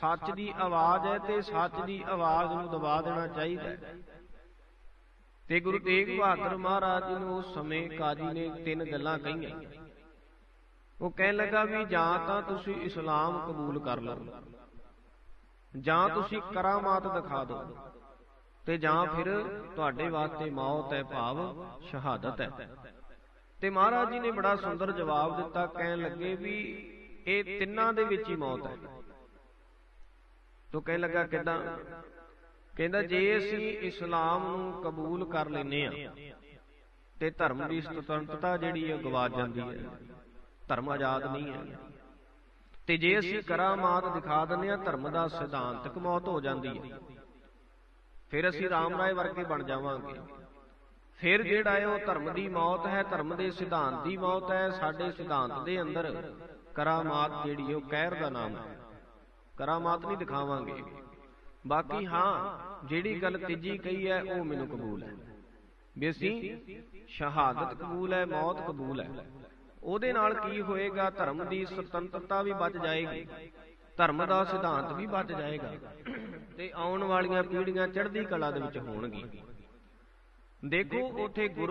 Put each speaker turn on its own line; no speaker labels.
ਸੱਚ ਦੀ ਆਵਾਜ਼ ਹੈ ਤੇ ਸੱਚ ਦੀ ਆਵਾਜ਼ ਨੂੰ ਦਬਾ ਦੇਣਾ ਚਾਹੀਦਾ ਹੈ। ਤੇ ਗੁਰੂ ਤੇਗ ਬਹਾਦਰ ਮਹਾਰਾਜ ਜੀ ਨੂੰ ਉਸ ਸਮੇਂ ਕਾਜੀ ਨੇ ਤਿੰਨ ਗੱਲਾਂ ਕਹੀਆਂ। ਉਹ ਕਹਿਣ ਲੱਗਾ ਵੀ ਜਾਂ ਤਾਂ ਤੁਸੀਂ ਇਸਲਾਮ ਕਬੂਲ ਕਰ ਲਓ। ਜਾਂ ਤੁਸੀਂ ਕਰਾਮਾਤ ਦਿਖਾ ਦਿਓ। ਤੇ ਜਾਂ ਫਿਰ ਤੁਹਾਡੇ ਵਾਸਤੇ ਮੌਤ ਹੈ ਭਾਵ ਸ਼ਹਾਦਤ ਹੈ। ਤੇ ਮਹਾਰਾਜ ਜੀ ਨੇ ਬੜਾ ਸੁੰਦਰ ਜਵਾਬ ਦਿੱਤਾ ਕਹਿਣ ਲੱਗੇ ਵੀ ਇਹ ਤਿੰਨਾਂ ਦੇ ਵਿੱਚ ਹੀ ਮੌਤ ਹੈ। ਤੋ ਕਹਿਣ ਲੱਗਾ ਕਿਦਾਂ? ਕਹਿੰਦਾ ਜੇ ਅਸੀਂ ਇਸਲਾਮ ਨੂੰ ਕਬੂਲ ਕਰ ਲੈਨੇ ਆ ਤੇ ਧਰਮ ਦੀ ਸੁਤੰਤਰਤਾ ਜਿਹੜੀ ਹੈ ਗਵਾ ਜਾਂਦੀ ਹੈ। ਧਰਮ ਆਜ਼ਾਦ ਨਹੀਂ ਹੈ। ਤੇ ਜੇ ਅਸੀਂ ਕਰਾਮਾਤ ਦਿਖਾ ਦਿੰਨੇ ਆ ਧਰਮ ਦਾ ਸਿਧਾਂਤਕ ਮੌਤ ਹੋ ਜਾਂਦੀ ਹੈ। ਫਿਰ ਅਸੀਂ ਰਾਮ ਰਾਏ ਵਰਗੇ ਬਣ ਜਾਵਾਂਗੇ। ਫਿਰ ਜਿਹੜਾ ਹੈ ਉਹ ਧਰਮ ਦੀ ਮੌਤ ਹੈ, ਧਰਮ ਦੇ ਸਿਧਾਂਤ ਦੀ ਮੌਤ ਹੈ, ਸਾਡੇ ਸਿਧਾਂਤ ਦੇ ਅੰਦਰ ਕਰਾਮਾਤ ਜਿਹੜੀ ਉਹ ਕਹਿਰ ਦਾ ਨਾਮ ਹੈ। ਕਰਾਮਾਤ ਨਹੀਂ ਦਿਖਾਵਾਂਗੇ। ਬਾਕੀ ਹਾਂ, ਜਿਹੜੀ ਗੱਲ ਤੀਜੀ ਕਹੀ ਹੈ, ਉਹ ਮੈਨੂੰ ਕਬੂਲ ਹੈ। ਵੀ ਅਸੀਂ ਸ਼ਹਾਦਤ ਕਬੂਲ ਹੈ, ਮੌਤ ਕਬੂਲ ਹੈ। ਉਹਦੇ ਨਾਲ ਕੀ ਹੋਏਗਾ, ਧਰਮ ਦੀ ਸੁਤੰਤਰਤਾ ਵੀ ਬਚ ਜਾਏਗੀ। ਧਰਮ ਦਾ ਸਿਧਾਂਤ ਵੀ ਬਚ ਜਾਏਗਾ। ਤੇ ਆਉਣ ਵਾਲੀਆਂ ਪੀੜ੍ਹੀਆਂ ਚੜ੍ਹਦੀ ਕਲਾ ਦੇ ਵਿੱਚ ਹੋਣਗੀਆਂ। ਦੇਖੋ, ਉਥੇ ਗੁਰੂ